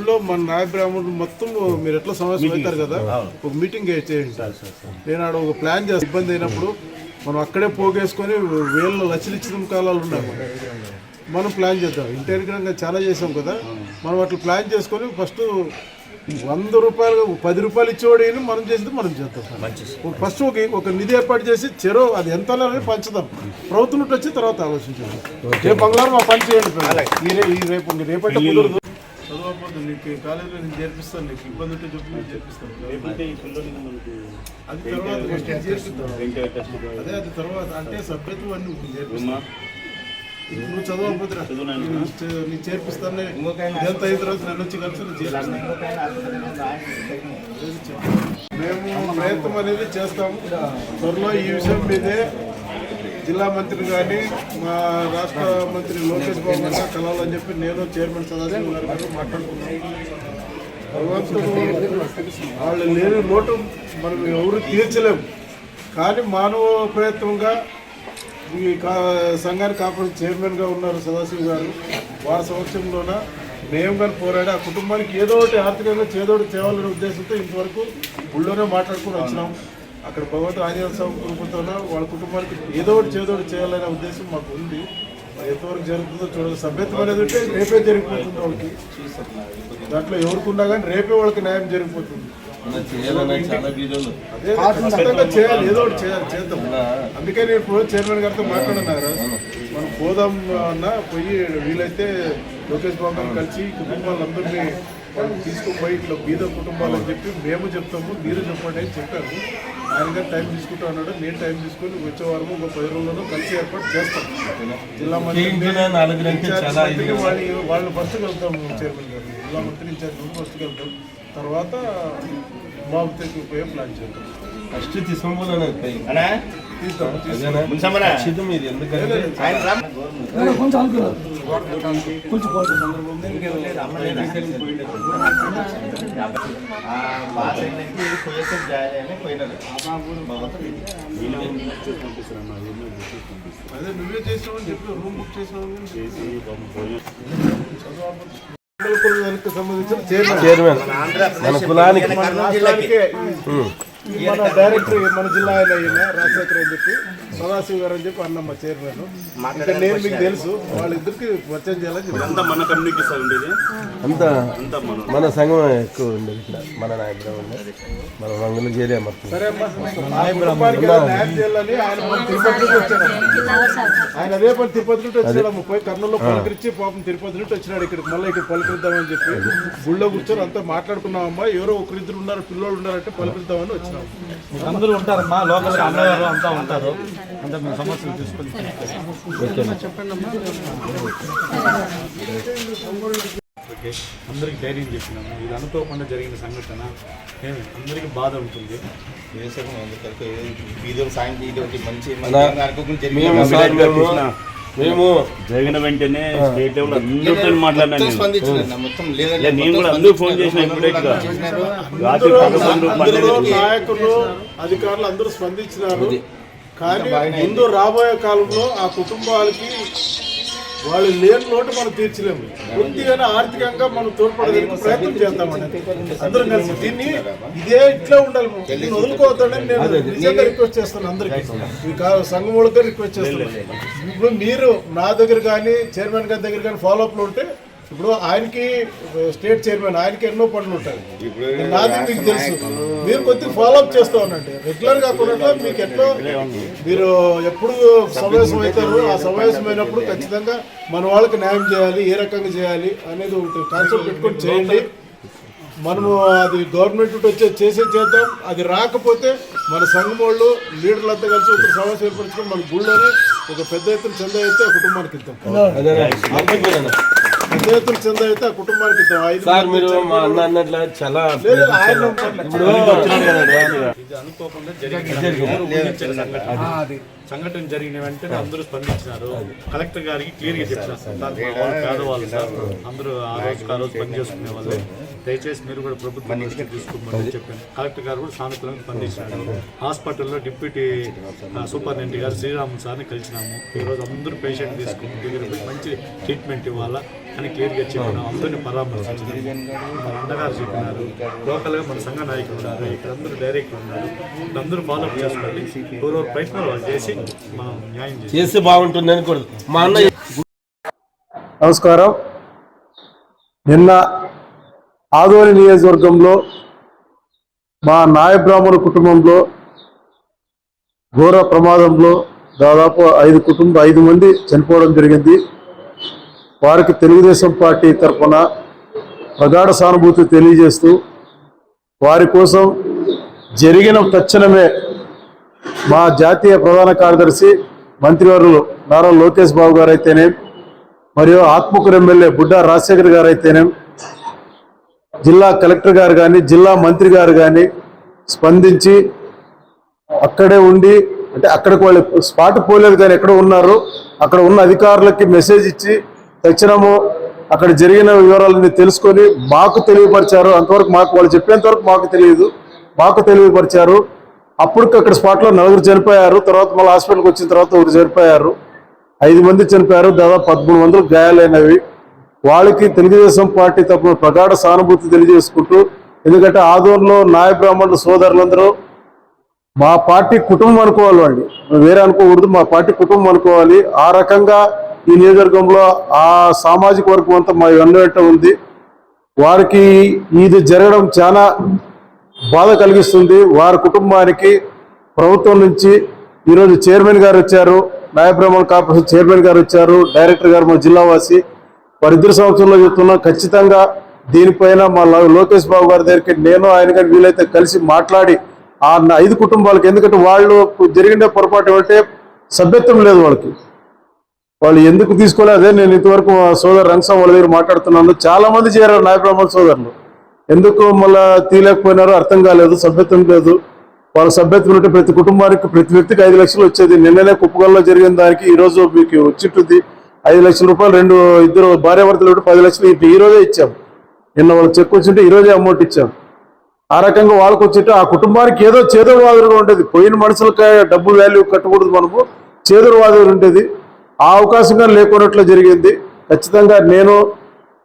ఊళ్ళో మన నాయ బ్రాహ్మణులు మొత్తం మీరు ఎట్లా సమస్య అవుతారు కదా? ఒక మీటింగ్ చేయండి. నేను ఆడ ఒక ప్లాన్ చేస్తాను ఇబ్బంది అయినప్పుడు మనం అక్కడే పోగేసుకొని వేల లక్షలు ఇచ్చిన కాలాలు ఉన్నాయి మనం ప్లాన్ చేద్దాం. ఇంటెలిగ్రంగా చాలా చేసాం కదా? మనం అట్లా ప్లాన్ చేసుకొని ఫస్ట్ వంద రూపాయలు పది రూపాయలు ఇచ్చేవాడు మనం చేసింది మనం చేద్దాం. ఫస్ట్ ఒక ఒక నిధి ఏర్పాటు చేసి చెరో అది ఎంత పంచుదాం. ప్రభుత్వం వచ్చి తర్వాత ఆలోచించాలి రేపు బంగారం మా పని చేయండి పిల్లలు. ఈ రే- ఈ రేపు రేపంటే కుదరదు. చదవకపోతే నీకు కాలేజీలో నేను చేర్పిస్తాను నీకు ఇబ్బంది ఉంటే చెప్పి నేను చేర్పిస్తాను. అది తర్వాత అదే అది తర్వాత అంటే సభ్యత్వం అన్ని నువ్వు చేర్పిస్తావు ఇప్పుడు నువ్వు చదవకపోతే. నేను చేర్పిస్తాను ఎంత అయిన తర్వాత నన్ను వచ్చి కలిసి చేర్పిస్తాను. మేము ప్రయత్నం అనేది చేస్తాము. త్వరలో ఈ విషయం మీదే జిల్లా మంత్రి కానీ మా రాష్ట్ర మంత్రి లోకేష్ బాబు గారు కలవాలని చెప్పి నేను చైర్మన్ సదాశివ గారు గారు మాట్లాడుకున్నాను భగవంతుడు వాళ్ళు లేని లోటు మనం ఎవరు తీర్చలేము. కానీ మానవ ప్రయత్నంగా ఈ కా సంఘాన్ని కాపాడు చైర్మన్గా ఉన్నారు సదాశివ గారు. వారి సంవత్సరంలోన మేము కానీ పోరాడి ఆ కుటుంబానికి ఏదో ఒకటి ఆర్థికంగా చేదోటి తేవాలనే ఉద్దేశంతో ఇంతవరకు ఊళ్ళోనే మాట్లాడుకుని వచ్చినాం. అక్కడ భగవంతు ఆంజనేయ స్వామి కృపతోన వాళ్ళ కుటుంబానికి ఏదో ఒకటి చేదోటి చేయాలనే ఉద్దేశం మాకు ఉంది. మరి ఎంతవరకు జరుగుతుందో చూడాలి. సభ్యత్వం అనేది ఉంటే రేపే జరిగిపోతుంది వాళ్ళకి. దాంట్లో ఎవరికి ఉన్నా కానీ రేపే వాళ్ళకి న్యాయం జరిగిపోతుంది. అదే ఖచ్చితంగా చేయాలి. ఏదో ఒకటి చేయాలి చేద్దాం. అందుకే నేను ఇప్పుడు చైర్మన్ గారితో మాట్లాడినారు మనం పోదాం అన్న పోయి వీలైతే లోకేష్ బాబు కలిసి కుటుంబాలందరినీ వాళ్ళు తీసుకుని పోయి ఇట్లా బీద కుటుంబాలు అని చెప్పి మేము చెప్తాము మీరు చెప్పండి అని చెప్పారు. ఆయన గారు టైం తీసుకుంటా అన్నాడు నేను టైం తీసుకొని వచ్చే వారం ఒక పది రోజుల్లో కలిసి ఏర్పాటు చేస్తాం. జిల్లా మంత్రి వాళ్ళు వాళ్ళు ఫస్ట్ వెళ్తాం చైర్మన్ గారు. జిల్లా మంత్రి ఇన్ఛార్జ్ ఫస్ట్ వెళ్తాం. తర్వాత బాబు దగ్గరికి పోయే ప్లాన్ చేద్దాం. ఫస్ట్ తీసుకోవాలని అదే నువ్వే చెప్పి రూమ్ బుక్ చైర్మన్. మన కులానికి. మన డైరెక్టర్ మన జిల్లా ఆయన ఈయన రాజశేఖర్ అని చెప్పి. సదాశివ గారు అని చెప్పి అన్నమ్మ చైర్మన్ ఇంకా నేను మీకు తెలుసు వాళ్ళిద్దరికి పరిచయం చేయాలని అంతా మన కమ్యూనిటీ సార్ ఉండేది. అంతా అంతా మన మన సంఘం ఎక్కువ ఉండేది ఇక్కడ. మన నాయకుడు ఉండేది మన మంగళం చేరే మొత్తం. సరే న్యాయం చేయాలని ఆయన తిరుపతి నుండి వచ్చాడు. ఆయన అదే పని తిరుపతి నుండి వచ్చాడు. పోయి కర్నూలులో పలకరించి పాపం తిరుపతి నుండి వచ్చినాడు ఇక్కడికి. మళ్ళీ ఇక్కడ పలకరిద్దామని చెప్పి గుళ్ళో కూర్చొని అంతా మాట్లాడుకున్నామమ్మా ఎవరో ఒకరిద్దరు ఉన్నారు పిల్లలు ఉన్నారంటే పలకరిద్దామని వచ్చినాం. అందరూ ఉంటారమ్మా. లోకల్ అమ్మగారు అంతా ఉంటారు. అంతా మీ సమస్యలు తీసుకొని ఓకే అందరికి ధైర్యం చెప్పినాము. ఇది అనుకోకుండా జరిగిన సంఘటన. అందరికీ బాధ ఉంటుంది. మేము జరిగిన వెంటనే స్టేట్ లెవెల్ అందరితో మాట్లాడినాను నేను. కూడా అందరూ ఫోన్ చేసిన ఇమ్మీడియట్గా రాత్రి పదకొండు అందులో పన్నెండు నాయకులు అధికారులు అందరూ స్పందించినారు. కానీ ముందు రాబోయే కాలంలో ఆ కుటుంబాలకి వాళ్ళు లేని లోటు మనం తీర్చలేము. కొద్దిగానే ఆర్థికంగా మనం తోడ్పడడానికి ప్రయత్నం చేద్దామండి అందరం కలిసి దీన్ని ఇదే ఇట్లా ఉండాలి దీన్ని వదులుకోవద్దని నేను నిజంగా రిక్వెస్ట్ చేస్తాను అందరికీ. ఈ సంఘం వాళ్ళకి రిక్వెస్ట్ చేస్తున్నాను ఇప్పుడు మీరు నా దగ్గర కానీ చైర్మన్ గారి దగ్గర కానీ ఫాలో అప్లు ఉంటే ఇప్పుడు ఆయనకి స్టేట్ చైర్మన్ ఆయనకి ఎన్నో పనులు ఉంటాయి. నాది మీకు తెలుసు. మీరు కొద్దిగా ఫాలో అప్ చేస్తూ ఉండండి. రెగ్యులర్ కాకుండా మీకు ఎట్లా మీరు ఎప్పుడు సమావేశం అవుతారు. ఆ సమావేశం అయినప్పుడు ఖచ్చితంగా మన వాళ్ళకి న్యాయం చేయాలి ఏ రకంగా చేయాలి అనేది ఒకటి కాన్సెప్ట్ పెట్టుకొని చేయండి. మనము అది గవర్నమెంట్ వచ్చే చేసే చేద్దాం. అది రాకపోతే మన సంఘం వాళ్ళు లీడర్లంతా కలిసి ఒక సమస్య ఏర్పరచుకొని మన గుళ్ళోనే ఒక పెద్ద ఎత్తున చందా అయితే ఆ కుటుంబానికి ఇద్దాం. ఎత్తున చందా అయితే ఆ కుటుంబానికి సార్ మీరు మా అన్న అన్నట్లు చాలా లేదు, ఆయన ఇప్పుడు ఇది అనుకోకుండా జరిగింది. ఎవరు ఊహించని సంఘటన. సంఘటన జరిగిన వెంటనే అందరూ స్పందించినారు. కలెక్టర్ గారికి క్లియర్గా చెప్పినారు. సార్ మా వాళ్ళు పేదవాళ్ళు సార్. అందరూ ఆ రోజు ఆ రోజు పని చేసుకునే వాళ్ళే. దయచేసి మీరు కూడా ప్రభుత్వం తీసుకోమని చెప్పాను. కలెక్టర్ గారు కూడా సానుకూలంగా స్పందించినారు హాస్పిటల్లో డిప్యూటీ సూపరింటెండెంట్ గారు శ్రీరాములు సార్ని కలిసినాము. ఈ రోజు అందరూ పేషెంట్ తీసుకుని దగ్గర మంచి ట్రీట్మెంట్ ఇవ్వాలా? అని క్లియర్గా చెప్పాను అందరిని పరామర్శించాను మన అన్నగారు చెప్పినారు. లోకల్గా మన సంఘ నాయకులు ఉన్నారు. ఇక్కడ అందరూ డైరెక్టర్ ఉన్నారు. అందరూ ఫాలో అప్ చేసుకోండి. ఎవరెవరు ప్రయత్నాలు వాళ్ళు చేసి మనం న్యాయం చేసి చేస్తే బాగుంటుందని కూడా మా అన్న నమస్కారం. నిన్న ఆదోని నియోజకవర్గంలో మా నాయ బ్రాహ్మణ కుటుంబంలో ఘోర ప్రమాదంలో దాదాపు ఐదు కుటుంబ ఐదు మంది చనిపోవడం జరిగింది. వారికి తెలుగుదేశం పార్టీ తరఫున ప్రగాఢ సానుభూతి తెలియజేస్తూ వారి కోసం జరిగిన తక్షణమే మా జాతీయ ప్రధాన కార్యదర్శి మంత్రివర్యులు నారా లోకేష్ బాబు గారైతేనే మరియు ఆత్మకూరు ఎమ్మెల్యే బుడ్డా రాజశేఖర్ గారు జిల్లా కలెక్టర్ గారు కానీ జిల్లా మంత్రి గారు కానీ స్పందించి అక్కడే ఉండి అంటే అక్కడికి వాళ్ళు స్పాట్ పోలేదు కానీ ఎక్కడ ఉన్నారు అక్కడ ఉన్న అధికారులకి మెసేజ్ ఇచ్చి తెచ్చినాము. అక్కడ జరిగిన వివరాలన్నీ తెలుసుకొని మాకు తెలియపరిచారు. అంతవరకు మాకు వాళ్ళు చెప్పేంత వరకు మాకు తెలియదు. మాకు తెలియపరిచారు. అప్పటికి అక్కడ స్పాట్లో నలుగురు చనిపోయారు. తర్వాత మళ్ళీ హాస్పిటల్కి వచ్చిన తర్వాత ఒకరు చనిపోయారు. ఐదు మంది చనిపోయారు. దాదాపు పదమూడు వందలు గాయాలైనవి. వాళ్ళకి తెలుగుదేశం పార్టీ తరపున ప్రగాఢ సానుభూతి తెలియజేసుకుంటూ ఎందుకంటే ఆదోన్లో నాయ బ్రాహ్మణుల సోదరులందరూ మా పార్టీ కుటుంబం అనుకోవాలి అండి వేరే అనుకోకూడదు. మా పార్టీ కుటుంబం అనుకోవాలి. ఆ రకంగా ఈ నియోజకవర్గంలో ఆ సామాజిక వర్గం అంతా మా వెంట ఉంది. వారికి ఇది జరగడం చాలా బాధ కలిగిస్తుంది. వారి కుటుంబానికి ప్రభుత్వం నుంచి ఈరోజు చైర్మన్ గారు వచ్చారు. నాయబ్రహ్మణ కార్పొరేషన్ చైర్మన్ గారు వచ్చారు. డైరెక్టర్ గారు మా జిల్లావాసి వారిద్దరు సంవత్సరంలో చెప్తున్నా ఖచ్చితంగా దీనిపైన మా లోకేష్ బాబు గారి దగ్గరికి నేను ఆయన కానీ వీలైతే కలిసి మాట్లాడి ఆ నా ఐదు కుటుంబాలకు ఎందుకంటే వాళ్ళు జరిగిన పొరపాటు ఏమంటే సభ్యత్వం లేదు వాళ్ళకి. వాళ్ళు ఎందుకు తీసుకోలేదు అదే నేను ఇంతవరకు సోదరు రంగస్వామి వాళ్ళ దగ్గర మాట్లాడుతున్నాను. చాలా మంది చేరారు నాయ సోదరులు. ఎందుకు మళ్ళా తీయలేకపోయినారో అర్థం కాలేదు సభ్యత్వం లేదు. వాళ్ళ సభ్యత్వం ఉంటే ప్రతి కుటుంబానికి ప్రతి వ్యక్తికి ఐదు లక్షలు వచ్చేది. నిన్ననే కుప్పగల్లో జరిగిన దానికి ఈరోజు మీకు వచ్చింటుంది. ఐదు లక్షల రూపాయలు రెండు ఇద్దరు భార్యాభర్తలు పది లక్షలు ఇప్పుడు ఈ రోజే ఇచ్చాం. నిన్న వాళ్ళు చెక్ వచ్చింటే ఈరోజే అమౌంట్ ఇచ్చాం. ఆ రకంగా వాళ్ళకి వచ్చింటే ఆ కుటుంబానికి ఏదో చేదోడు వాదులుగా ఉండేది. పోయిన మనుషులకి డబ్బు వాల్యూ కట్టకూడదు మనము. చేదోడు వాదులు ఉండేది. ఆ అవకాశంగా లేకున్నట్లు జరిగింది. ఖచ్చితంగా నేను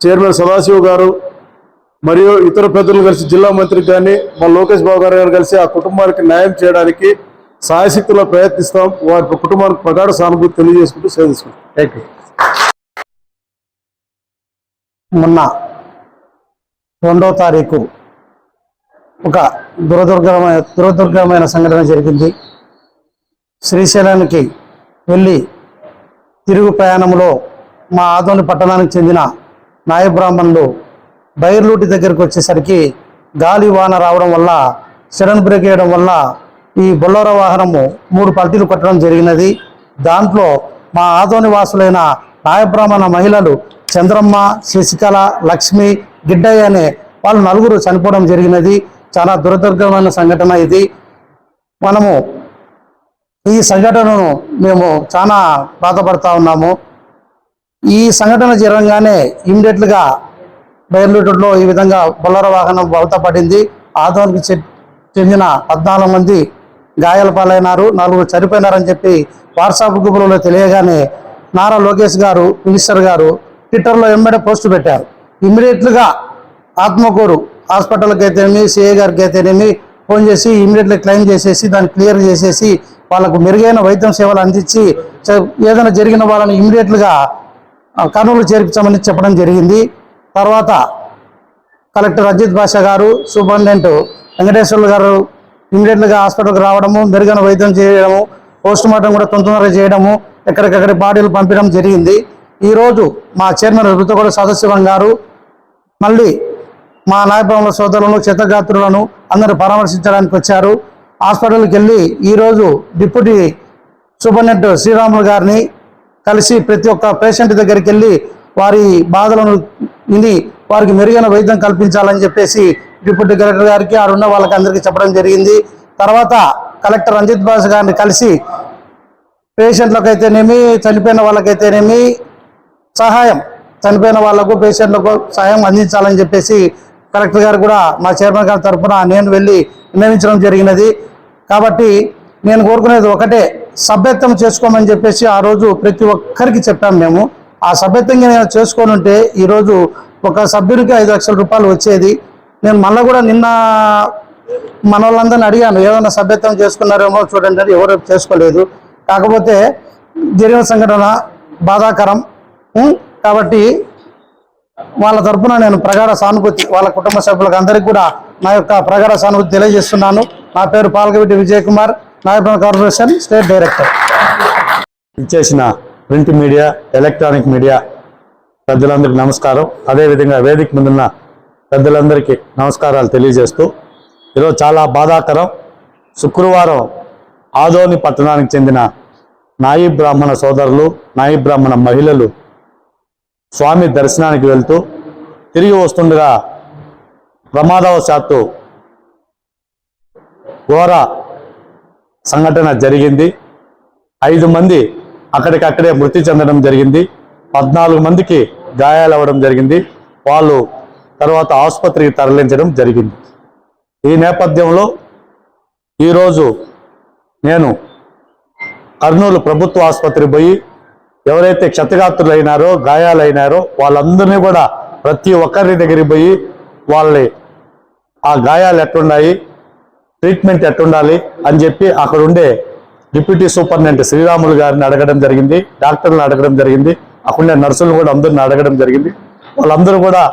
చైర్మన్ సదాశివ గారు మరియు ఇతర పెద్దలు కలిసి జిల్లా మంత్రికి కానీ మా లోకేష్ బాబు గారు గారు కలిసి ఆ కుటుంబానికి న్యాయం చేయడానికి సాయశక్తిలో ప్రయత్నిస్తాం. వారి కుటుంబానికి ప్రగాఢ సానుభూతి తెలియజేసుకుంటూ సేవించుకుంటాం థ్యాంక్ యూ మొన్న రెండవ తారీఖు ఒక దురదుర్గమైన దురదుర్గమైన సంఘటన జరిగింది. శ్రీశైలానికి వెళ్ళి తిరుగు ప్రయాణంలో మా ఆదోని పట్టణానికి చెందిన నాయబ్రాహ్మణులు బైర్లూటి దగ్గరికి వచ్చేసరికి గాలి వాన రావడం వల్ల సడన్ బ్రేక్ వేయడం వల్ల ఈ బొల్లోర వాహనము మూడు పల్టీలు కొట్టడం జరిగినది. దాంట్లో మా ఆదోని వాసులైన నాయబ్రాహ్మణ మహిళలు చంద్రమ్మ శశికళ లక్ష్మి గిడ్డయ్య అనే వాళ్ళు నలుగురు చనిపోవడం జరిగినది. చాలా దురదృష్టమైన సంఘటన ఇది. మనము ఈ సంఘటనను మేము చాలా బాధపడతా ఉన్నాము. ఈ సంఘటన జరగగానే ఇమ్మీడియట్లుగా బయలుదేరులో ఈ విధంగా బొల్లర వాహనం బలత పడింది. ఆదోనికి చె- చెందిన పద్నాలుగు మంది గాయాల పాలైనారు. నలుగురు చనిపోయినారని చెప్పి వాట్సాప్ గ్రూపులలో తెలియగానే నారా లోకేష్ గారు మినిస్టర్ గారు ట్విట్టర్లో ఎంబడే పోస్ట్ పెట్టారు. ఇమ్మీడియట్లుగా ఆత్మకూరు హాస్పిటల్కి అయితేనేమి సిఏ గారికి అయితేనేమి ఫోన్ చేసి ఇమ్మీడియట్లీ క్లెయిమ్ చేసేసి దాన్ని క్లియర్ చేసేసి వాళ్ళకు మెరుగైన వైద్యం సేవలు అందించి ఏదైనా జరిగిన వాళ్ళని ఇమ్మీడియట్లుగా కర్నూలు చేర్పించమని చెప్పడం జరిగింది. తర్వాత కలెక్టర్ అజిత్ బాషా గారు సూపరింటెండెంట్ వెంకటేశ్వర్లు గారు ఇమీడియట్గా హాస్పిటల్కి రావడము మెరుగైన వైద్యం చేయడము పోస్ట్ మార్టం కూడా తొందరగా చేయడము ఎక్కడికక్కడ బాడీలు పంపించడం జరిగింది. ఈరోజు మా చైర్మన్ రుతుగోడ సదస్యవం గారు మళ్ళీ మా నాయకుల సోదరులను చిత్తగాత్రులను అందరూ పరామర్శించడానికి వచ్చారు. హాస్పిటల్కి వెళ్ళి ఈరోజు డిప్యూటీ సూపరింటెండెంట్ శ్రీరాములు గారిని కలిసి ప్రతి ఒక్క పేషెంట్ దగ్గరికి వెళ్ళి వారి బాధలను విని వారికి మెరుగైన వైద్యం కల్పించాలని చెప్పేసి డిప్యూటీ కలెక్టర్ గారికి ఆడున్న వాళ్ళకి అందరికీ చెప్పడం జరిగింది. తర్వాత కలెక్టర్ రంజిత్ బాస్ గారిని కలిసి పేషెంట్లకు అయితేనేమి చనిపోయిన వాళ్ళకైతేనేమి సహాయం చనిపోయిన వాళ్ళకు పేషెంట్లకు సహాయం అందించాలని చెప్పేసి కలెక్టర్ గారు కూడా మా చైర్మన్ గారి తరఫున నేను వెళ్ళి నిర్ణయించడం జరిగినది. కాబట్టి నేను కోరుకునేది ఒకటే సభ్యత్వం చేసుకోమని చెప్పేసి ఆ రోజు ప్రతి ఒక్కరికి చెప్పాము మేము. ఆ సభ్యత్వంగా నేను చేసుకొని ఉంటే ఈరోజు ఒక సభ్యుడికి ఐదు లక్షల రూపాయలు వచ్చేది. నేను మళ్ళీ కూడా నిన్న మన వాళ్ళందరిని అడిగాను ఏమైనా సభ్యత్వం చేసుకున్నారేమో చూడండి అని. ఎవరు చేసుకోలేదు. కాకపోతే జరిగిన సంఘటన బాధాకరం. కాబట్టి వాళ్ళ తరఫున నేను ప్రగాఢ సానుభూతి వాళ్ళ కుటుంబ సభ్యులకు అందరికీ కూడా నా యొక్క ప్రగాఢ సానుభూతి తెలియజేస్తున్నాను. నా పేరు పాల్గవిటి విజయ్ కుమార్ నాయకుల కార్పొరేషన్ స్టేట్ డైరెక్టర్. ఇచ్చేసిన ప్రింట్ మీడియా ఎలక్ట్రానిక్ మీడియా పెద్దలందరికీ నమస్కారం. అదేవిధంగా వేదిక ముందున్న పెద్దలందరికీ నమస్కారాలు తెలియజేస్తూ ఈరోజు చాలా బాధాకరం. శుక్రవారం ఆదోని పట్టణానికి చెందిన నాయి బ్రాహ్మణ సోదరులు నాయి బ్రాహ్మణ మహిళలు స్వామి దర్శనానికి వెళ్తూ తిరిగి వస్తుండగా ప్రమాదవశాత్తు ఘోర సంఘటన జరిగింది. ఐదు మంది అక్కడికక్కడే మృతి చెందడం జరిగింది. పద్నాలుగు మందికి గాయాలవ్వడం జరిగింది. వాళ్ళు తర్వాత ఆసుపత్రికి తరలించడం జరిగింది. ఈ నేపథ్యంలో ఈరోజు నేను కర్నూలు ప్రభుత్వ ఆసుపత్రికి పోయి ఎవరైతే క్షతగాత్రులైనారో గాయాలైనారో వాళ్ళందరినీ కూడా ప్రతి ఒక్కరి దగ్గరికి పోయి వాళ్ళని ఆ గాయాలు ఎట్లున్నాయి? ట్రీట్మెంట్ ఎట్టుండాలి అని చెప్పి అక్కడ ఉండే డిప్యూటీ సూపరింటెండెంట్ శ్రీరాములు గారిని అడగడం జరిగింది డాక్టర్లను అడగడం జరిగింది అక్కడుండే నర్సులు కూడా అందరిని అడగడం జరిగింది. వాళ్ళందరూ కూడా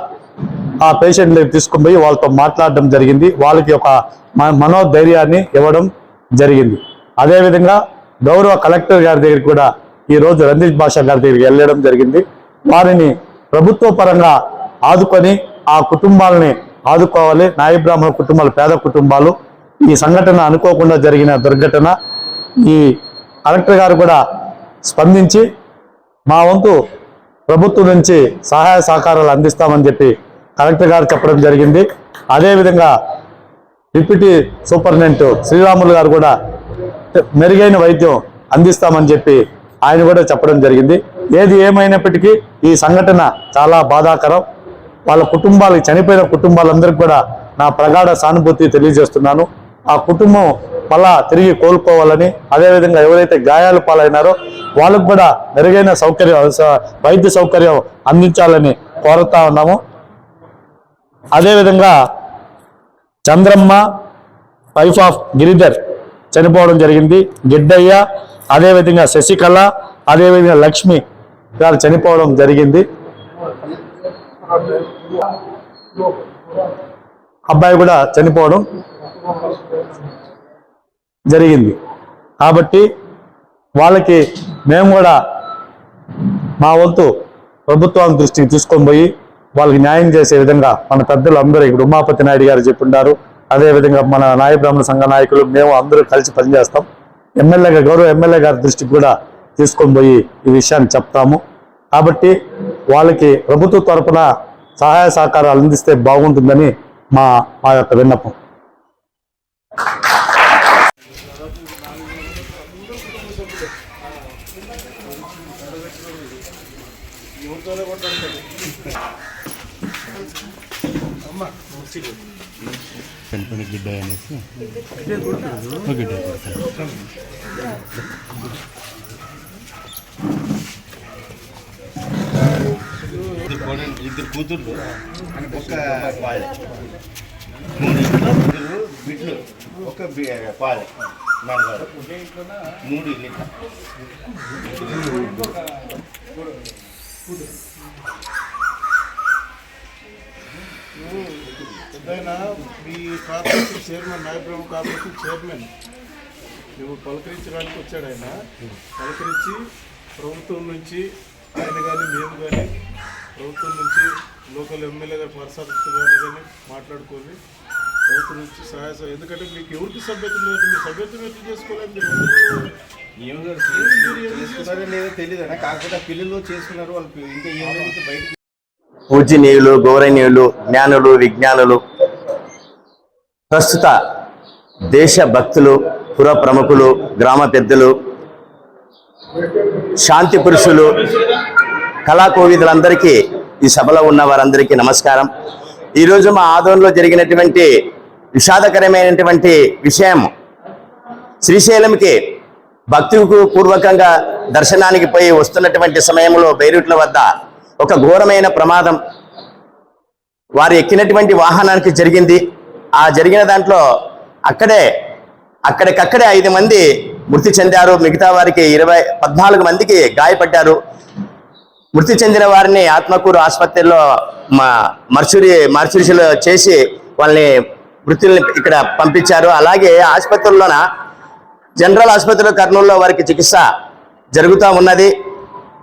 ఆ పేషెంట్ తీసుకుని పోయి వాళ్ళతో మాట్లాడడం జరిగింది. వాళ్ళకి ఒక మనోధైర్యాన్ని ఇవ్వడం జరిగింది. అదేవిధంగా గౌరవ కలెక్టర్ గారి దగ్గరికి కూడా ఈరోజు రోజు రంజిత్ గారి దగ్గరికి వెళ్ళడం జరిగింది. వారిని ప్రభుత్వ పరంగా ఆదుకొని ఆ కుటుంబాలని ఆదుకోవాలి. నాయ బ్రాహ్మణ కుటుంబాలు పేద కుటుంబాలు. ఈ సంఘటన అనుకోకుండా జరిగిన దుర్ఘటన ఈ కలెక్టర్ గారు కూడా స్పందించి మా వంతు ప్రభుత్వం నుంచి సహాయ సహకారాలు అందిస్తామని చెప్పి కలెక్టర్ గారు చెప్పడం జరిగింది. అదేవిధంగా డిప్యూటీ సూపరింటెండెంట్ శ్రీరాములు గారు కూడా మెరుగైన వైద్యం అందిస్తామని చెప్పి ఆయన కూడా చెప్పడం జరిగింది. ఏది ఏమైనప్పటికీ ఈ సంఘటన చాలా బాధాకరం. వాళ్ళ కుటుంబాలకి చనిపోయిన కుటుంబాలందరికీ కూడా నా ప్రగాఢ సానుభూతి తెలియజేస్తున్నాను. ఆ కుటుంబం మళ్ళా తిరిగి కోలుకోవాలని అదేవిధంగా ఎవరైతే గాయాలు పాలైనారో వాళ్ళకు కూడా మెరుగైన సౌకర్యం వైద్య సౌకర్యం అందించాలని కోరుతా ఉన్నాము. అదేవిధంగా చంద్రమ్మ వైఫ్ ఆఫ్ గిరిధర్ చనిపోవడం జరిగింది. గిడ్డయ్య అదేవిధంగా శశికళ అదేవిధంగా లక్ష్మి గారు చనిపోవడం జరిగింది. అబ్బాయి కూడా చనిపోవడం జరిగింది. కాబట్టి వాళ్ళకి మేము కూడా మా వంతు ప్రభుత్వం దృష్టికి తీసుకొని పోయి వాళ్ళకి న్యాయం చేసే విధంగా మన పెద్దలు అందరూ ఇప్పుడు ఉమాపతి నాయుడు గారు చెప్పుంటారు అదేవిధంగా మన నాయ బ్రాహ్మణ సంఘ నాయకులు మేము అందరూ కలిసి పనిచేస్తాం. ఎమ్మెల్యేగా గౌరవ ఎమ్మెల్యే గారి దృష్టికి కూడా తీసుకొని పోయి ఈ విషయాన్ని చెప్తాము. కాబట్టి వాళ్ళకి ప్రభుత్వ తరపున సహాయ సహకారాలు అందిస్తే బాగుంటుందని మా మా యొక్క విన్నపం. పెంపని గిడ్డ అనేసి. గిడ్డ. ఇద్దరు కూతుర్లు. ఒక పాలె మూడు ఇద్దరు బిడ్లు ఒక పాలె నాన్నగారు. మూడు ఇల్లు మీ corporation chairman Nayibrahma corporation chairman. నువ్వు పలకరించడానికి వచ్చాడు ఆయన. పలకరించి ప్రభుత్వం నుంచి ఆయన కానీ మేము కానీ ప్రభుత్వం నుంచి లోకల్ ఎమ్మెల్యే గారు ప్రసాద్ గారు కానీ మాట్లాడుకొని ప్రభుత్వం నుంచి సహాయ సహ- ఎందుకంటే మీకు ఎవరికి సభ్యత్వం లేదు మీరు సభ్యత్వం ఎట్లా చేసుకోలేదు లేదో తెలియదు కాకపోతే ఆ పిల్లలు చేసుకున్నారు వాళ్ళు. ఇంకా ఏం లేదు బయట పూజనీయులు గౌరవనీయులు జ్ఞానులు విజ్ఞానులు ప్రస్తుత దేశ భక్తులు పుర ప్రముఖులు గ్రామ పెద్దలు శాంతి పురుషులు కళాకోవిదులందరికీ ఈ సభలో ఉన్న వారందరికీ నమస్కారం. ఈరోజు మా ఆదోన్లో జరిగినటువంటి విషాదకరమైనటువంటి విషయం శ్రీశైలంకి భక్తులకు పూర్వకంగా దర్శనానికి పోయి వస్తున్నటువంటి సమయంలో బైరుట్ల వద్ద ఒక ఘోరమైన ప్రమాదం వారు ఎక్కినటువంటి వాహనానికి జరిగింది. ఆ జరిగిన దాంట్లో అక్కడే అక్కడికక్కడే ఐదు మంది మృతి చెందారు. మిగతా వారికి ఇరవై పద్నాలుగు మందికి గాయపడ్డారు. మృతి చెందిన వారిని ఆత్మకూరు ఆసుపత్రిలో మా మర్చురి మర్చురిలో చేసి వాళ్ళని మృతుల్ని ఇక్కడ పంపించారు. అలాగే ఆసుపత్రుల్లోన జనరల్ ఆసుపత్రిలో కర్నూలులో వారికి చికిత్స జరుగుతూ ఉన్నది.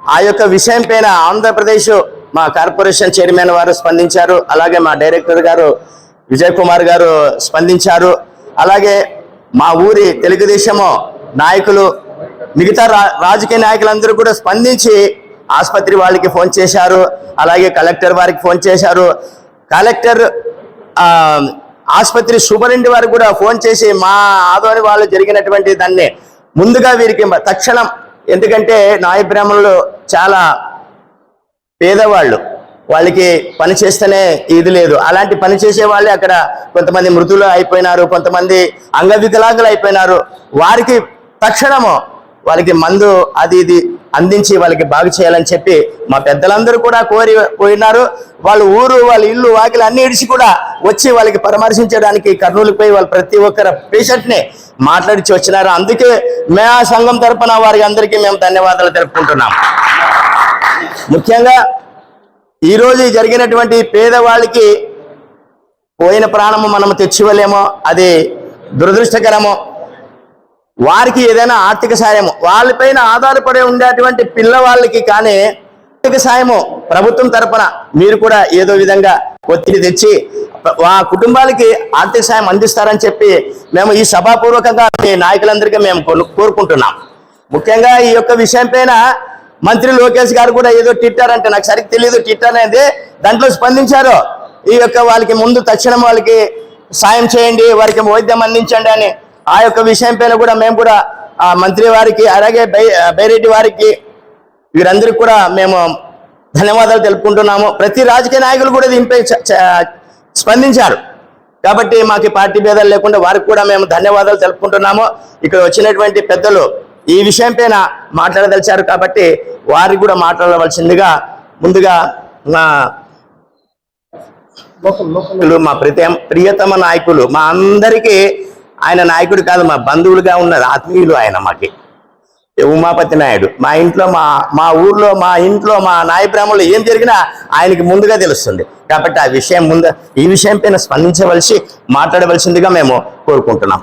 ఆ యొక్క విషయం పైన ఆంధ్రప్రదేశ్ మా కార్పొరేషన్ చైర్మన్ వారు స్పందించారు. అలాగే మా డైరెక్టర్ గారు విజయ్ కుమార్ గారు స్పందించారు. అలాగే మా ఊరి తెలుగుదేశము నాయకులు మిగతా రా- రాజకీయ నాయకులందరూ కూడా స్పందించి ఆసుపత్రి వాళ్ళకి ఫోన్ చేశారు అలాగే కలెక్టర్ వారికి ఫోన్ చేశారు. కలెక్టర్ ఆసుపత్రి సూపరింటి వారికి కూడా ఫోన్ చేసి మా ఆదోని వాళ్ళు జరిగినటువంటి దాన్ని ముందుగా వీరికి తక్షణం ఎందుకంటే నాయ బ్రాహ్మణులు చాలా పేదవాళ్ళు వాళ్ళకి పని చేస్తేనే ఇది లేదు. అలాంటి పని చేసే వాళ్ళే అక్కడ కొంతమంది మృతులు అయిపోయినారు కొంతమంది అంగవికలాంగులు అయిపోయినారు. వారికి తక్షణము వాళ్ళకి మందు అది ఇది అందించి వాళ్ళకి బాగు చేయాలని చెప్పి మా పెద్దలందరూ కూడా కోరి పోయినారు. వాళ్ళ ఊరు వాళ్ళ ఇల్లు వాకిలు అన్ని ఇడిచి కూడా వచ్చి వాళ్ళకి పరామర్శించడానికి కర్నూలుకి పోయి వాళ్ళు ప్రతి ఒక్కరు పేషెంట్ని మాట్లాడిచి వచ్చినారు. అందుకే మే ఆ సంఘం తరపున వారికి అందరికీ మేము ధన్యవాదాలు తెలుపుకుంటున్నాం. ముఖ్యంగా ఈరోజు జరిగినటువంటి పేదవాళ్ళకి పోయిన ప్రాణము మనము తెచ్చివ్వలేమో అది దురదృష్టకరము. వారికి ఏదైనా ఆర్థిక సాయము వాళ్ళపైన ఆధారపడి ఉండేటువంటి పిల్లవాళ్ళకి కానీ ఆర్థిక సాయము ప్రభుత్వం తరపున మీరు కూడా ఏదో విధంగా ఒత్తిడి తెచ్చి ఆ కుటుంబాలకి ఆర్థిక సాయం అందిస్తారని చెప్పి మేము ఈ సభాపూర్వకంగా మీ నాయకులందరికీ మేము కోరుకుంటున్నాం. ముఖ్యంగా ఈ యొక్క విషయం పైన మంత్రి లోకేష్ గారు కూడా ఏదో ట్విట్టర్ అంటే నాకు సరిగ్గా తెలియదు ట్విట్టర్ అనేది దాంట్లో స్పందించారు. ఈ యొక్క వాళ్ళకి ముందు తక్షణం వాళ్ళకి సాయం చేయండి వారికి వైద్యం అందించండి అని ఆ యొక్క విషయం పైన కూడా మేము కూడా ఆ మంత్రి వారికి అలాగే బై బైరెడ్డి వారికి వీరందరికీ కూడా మేము ధన్యవాదాలు తెలుపుకుంటున్నాము. ప్రతి రాజకీయ నాయకులు కూడా దీనిపై స్పందించారు. కాబట్టి మాకు పార్టీ భేదాలు లేకుండా వారికి కూడా మేము ధన్యవాదాలు తెలుపుకుంటున్నాము. ఇక్కడ వచ్చినటువంటి పెద్దలు ఈ విషయం పైన మాట్లాడదలిచారు కాబట్టి వారికి కూడా మాట్లాడవలసిందిగా ముందుగా మా మా ప్రియ ప్రియతమ నాయకులు మా అందరికీ ఆయన నాయకుడు కాదు మా బంధువులుగా ఉన్నారు ఆత్మీయులు ఆయన మాకి. ఉమాపతి నాయుడు మా ఇంట్లో మా మా ఊర్లో మా ఇంట్లో మా నాయ ఏం జరిగినా ఆయనకి ముందుగా తెలుస్తుంది. కాబట్టి ఆ విషయం ముందు ఈ విషయం పైన స్పందించవలసి మాట్లాడవలసిందిగా మేము కోరుకుంటున్నాం.